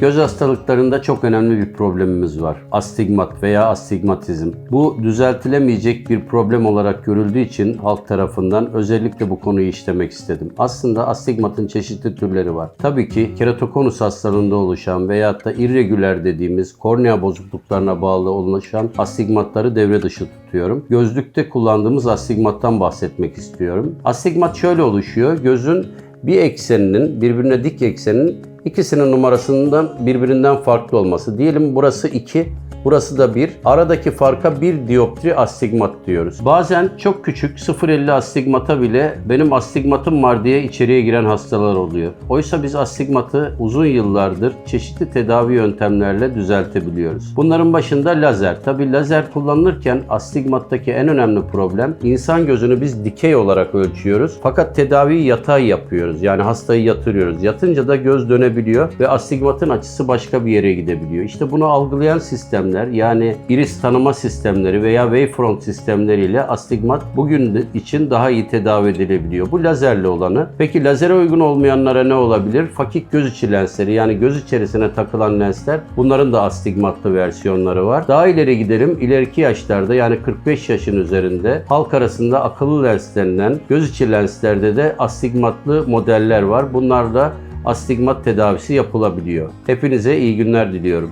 Göz hastalıklarında çok önemli bir problemimiz var. Astigmat veya astigmatizm. Bu düzeltilemeyecek bir problem olarak görüldüğü için halk tarafından özellikle bu konuyu işlemek istedim. Aslında astigmatın çeşitli türleri var. Tabii ki keratokonus hastalığında oluşan veyahut da irregüler dediğimiz kornea bozukluklarına bağlı oluşan astigmatları devre dışı tutuyorum. Gözlükte kullandığımız astigmattan bahsetmek istiyorum. Astigmat şöyle oluşuyor. Gözün bir ekseninin birbirine dik eksenin ikisinin numarasından birbirinden farklı olması. Diyelim burası 2, burası da 1. Aradaki farka bir dioptri astigmat diyoruz. Bazen çok küçük 0.50 astigmata bile benim astigmatım var diye içeriye giren hastalar oluyor. Oysa biz astigmatı uzun yıllardır çeşitli tedavi yöntemlerle düzeltebiliyoruz. Bunların başında lazer. Tabi lazer kullanılırken astigmattaki en önemli problem insan gözünü biz dikey olarak ölçüyoruz. Fakat tedaviyi yatay yapıyoruz. Yani hastayı yatırıyoruz. Yatınca da göz dönebiliyor ve astigmatın açısı başka bir yere gidebiliyor. İşte bunu algılayan sistemler yani iris tanıma sistemleri veya wavefront sistemleriyle astigmat bugün için daha iyi tedavi edilebiliyor. Bu lazerle olanı. Peki lazere uygun olmayanlara ne olabilir? Fakik göz içi lensleri yani göz içerisine takılan lensler bunların da astigmatlı versiyonları var. Daha ileri gidelim. İleriki yaşlarda yani 45 yaşın üzerinde halk arasında akıllı lens denilen göz içi lenslerde de astigmatlı modeller var. Bunlarla astigmat tedavisi yapılabiliyor. Hepinize iyi günler diliyorum.